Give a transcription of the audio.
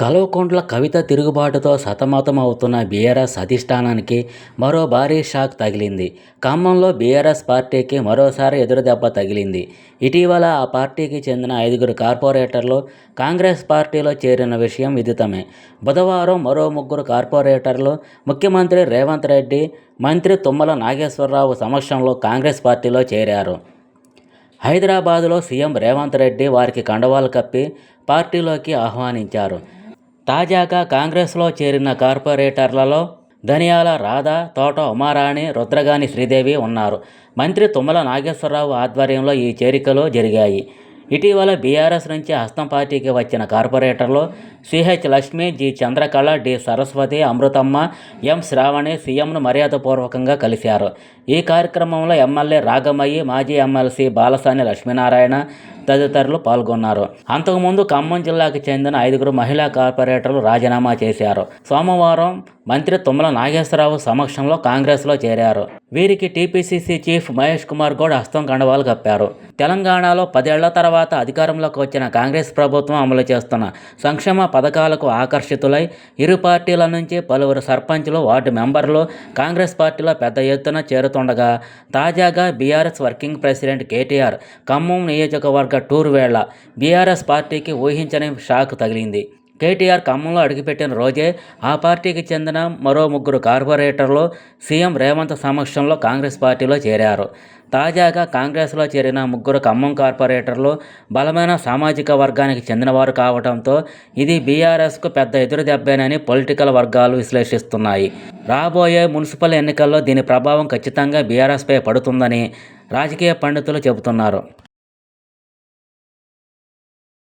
కల్వకుంట్ల కవిత తిరుగుబాటుతో సతమతమవుతున్న బీఆర్ఎస్ అధిష్టానానికి మరో భారీ షాక్ తగిలింది. ఖమ్మంలో బీఆర్ఎస్ పార్టీకి మరోసారి ఎదురుదెబ్బ తగిలింది. ఇటీవల ఆ పార్టీకి చెందిన ఐదుగురు కార్పొరేటర్లు కాంగ్రెస్ పార్టీలో చేరిన విషయం విదితమే. బుధవారం మరో ముగ్గురు కార్పొరేటర్లు ముఖ్యమంత్రి రేవంత్ రెడ్డి మంత్రి తుమ్మల నాగేశ్వరరావు సమక్షంలో కాంగ్రెస్ పార్టీలో చేరారు. హైదరాబాదులో సీఎం రేవంత్ రెడ్డి వారికి కండవాలు కప్పి పార్టీలోకి ఆహ్వానించారు. తాజాగా కాంగ్రెస్లో చేరిన కార్పొరేటర్లలో ధనియాల రాధా తోట ఉమారాణి రుద్రగాని శ్రీదేవి ఉన్నారు. మంత్రి తుమ్మల నాగేశ్వరరావు ఆధ్వర్యంలో ఈ చేరికలు జరిగాయి. ఇటీవల బీఆర్ఎస్ నుంచి హస్తం పార్టీకి వచ్చిన కార్పొరేటర్లు CH Lakshmi G Chandrakala D Saraswati Amruthamma M Sravani సీఎంను మర్యాదపూర్వకంగా కలిశారు. ఈ కార్యక్రమంలో ఎమ్మెల్యే రాగమయ్యి మాజీ ఎమ్మెల్సీ బాలసాని లక్ష్మీనారాయణ తదితరులు పాల్గొన్నారు. అంతకుముందు ఖమ్మం జిల్లాకు చెందిన ఐదుగురు మహిళా కార్పొరేటర్లు రాజీనామా చేశారు. సోమవారం మంత్రి తుమ్మల నాగేశ్వరరావు సమక్షంలో కాంగ్రెస్లో చేరారు. వీరికి టీపీసీసీ చీఫ్ మహేష్ కుమార్ గౌడ్ హస్తం కండవాలు కప్పారు. తెలంగాణలో పదేళ్ళ తర్వాత అధికారంలోకి వచ్చిన కాంగ్రెస్ ప్రభుత్వం అమలు చేస్తున్న సంక్షేమ పథకాలకు ఆకర్షితులై ఇరు పార్టీల నుంచి పలువురు సర్పంచ్లు వార్డు మెంబర్లు కాంగ్రెస్ పార్టీలో పెద్ద ఎత్తున చేరుతుండగా తాజాగా BRS working president KTR Khammam నియోజకవర్గ టూర్ వేళ బీఆర్ఎస్ పార్టీకి ఊహించని షాక్ తగిలింది. కేటీఆర్ ఖమ్మంలో అడుగుపెట్టిన రోజే ఆ పార్టీకి చెందిన మరో ముగ్గురు కార్పొరేటర్లు సీఎం రేవంత్ సమక్షంలో కాంగ్రెస్ పార్టీలో చేరారు. తాజాగా కాంగ్రెస్లో చేరిన ముగ్గురు ఖమ్మం కార్పొరేటర్లు బలమైన సామాజిక వర్గానికి చెందినవారు కావడంతో ఇది బీఆర్ఎస్కు పెద్ద ఎదురు దెబ్బేనని పొలిటికల్ వర్గాలు విశ్లేషిస్తున్నాయి. రాబోయే మున్సిపల్ ఎన్నికల్లో దీని ప్రభావం ఖచ్చితంగా బీఆర్ఎస్పై పడుతుందని రాజకీయ పండితులు చెబుతున్నారు.